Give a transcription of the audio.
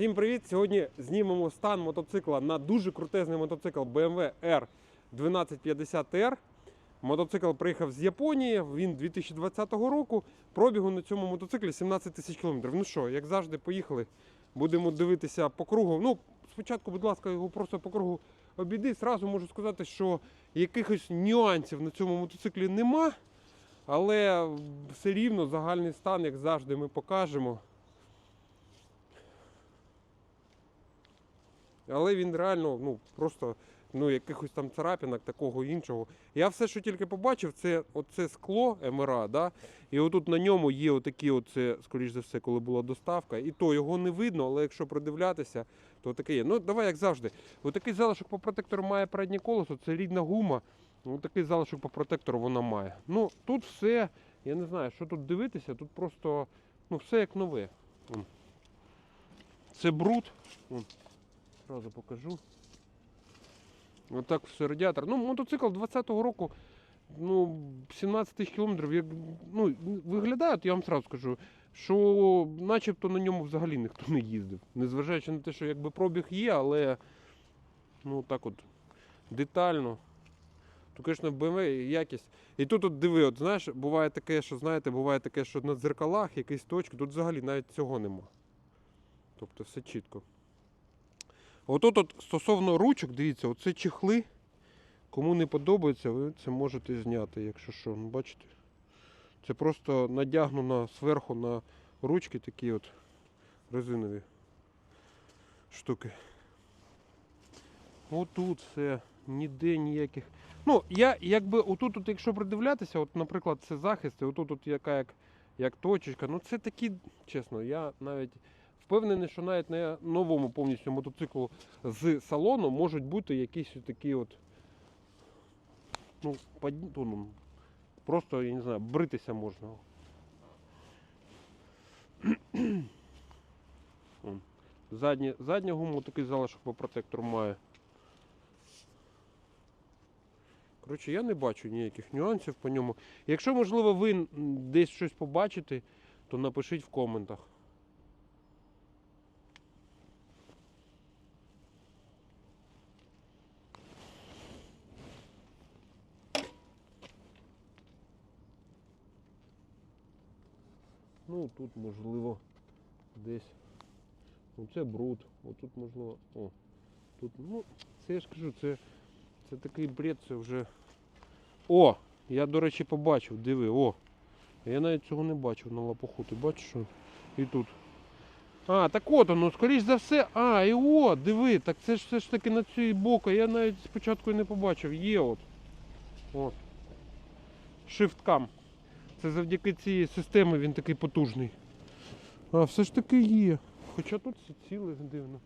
Всім привіт! Сьогодні знімемо стан мотоцикла на дуже крутезний мотоцикл BMW R1250R. Мотоцикл приїхав з Японії, він 2020 року. Пробігу на цьому мотоциклі 17 тисяч кілометрів. Ну що, як завжди, поїхали. Будемо дивитися по кругу. Ну, спочатку, будь ласка, його просто по кругу обійди. Зразу можу сказати, що якихось нюансів на цьому мотоциклі нема. Але все рівно загальний стан, як завжди, ми покажемо. Але він реально, ну просто ну, якихось там царапінок, такого іншого. Я все, що тільки побачив, це оце скло МРА, да? і отут на ньому є отакі, оце, скоріш за все, коли була доставка. І то його не видно, але якщо придивлятися, то таке є. Ну, давай як завжди. Отакий залишок по протектору має переднє колесо, це рідна гума. Отакий залишок по протектору вона має. Ну, тут все, я не знаю, що тут дивитися, тут просто ну, все як нове. Це бруд. Вон. Зразу покажу. Отак все радіатор. Ну, мотоцикл 20-го року, ну, 17 тисяч кілометрів. Ну, виглядає, я вам сразу скажу, що начебто на ньому взагалі ніхто не їздив. Незважаючи на те, що якби пробіг є, але ну так от детально. То, звісно, BMW якість. І тут от диви, от знаєш, буває таке, що знаєте, буває таке, що на дзеркалах якісь точки, тут взагалі навіть цього нема. Тобто все чітко. Отут от стосовно ручок, дивіться, оце чехли. Кому не подобається, ви це можете зняти, якщо що. Ну, бачите? Це просто надягнуто зверху на ручки такі от резинові штуки. Отут все, ніде ніяких. Ну, я якби отут, от, якщо придивлятися, от, наприклад, це захист, і отут от яка як, як точечка. Ну це такі, чесно, я навіть впевнений, що навіть на новому повністю мотоциклу з салону можуть бути якісь такі от. Ну, под... ну, просто, я не знаю, бритися можна. Вон. Задні, задня гума такий залишок по протектору має. Коротше, я не бачу ніяких нюансів по ньому. Якщо, можливо, ви десь щось побачите, то напишіть в коментах. Ну, тут можливо десь. Ну, це бруд. Отут можливо. О, тут, ну, це я ж кажу, це, це такий бред, це вже. О! Я, до речі, побачив, диви, о! Я навіть цього не бачив на лопуху. Ти бачиш що? І тут. А, так от воно, скоріш за все. А, і о, диви, так це ж все ж таки на цій боку. Я навіть спочатку і не побачив. Є от. От. Shift-cam. Це завдяки цій системі він такий потужний. А, все ж таки є. Хоча тут все ціле дивно.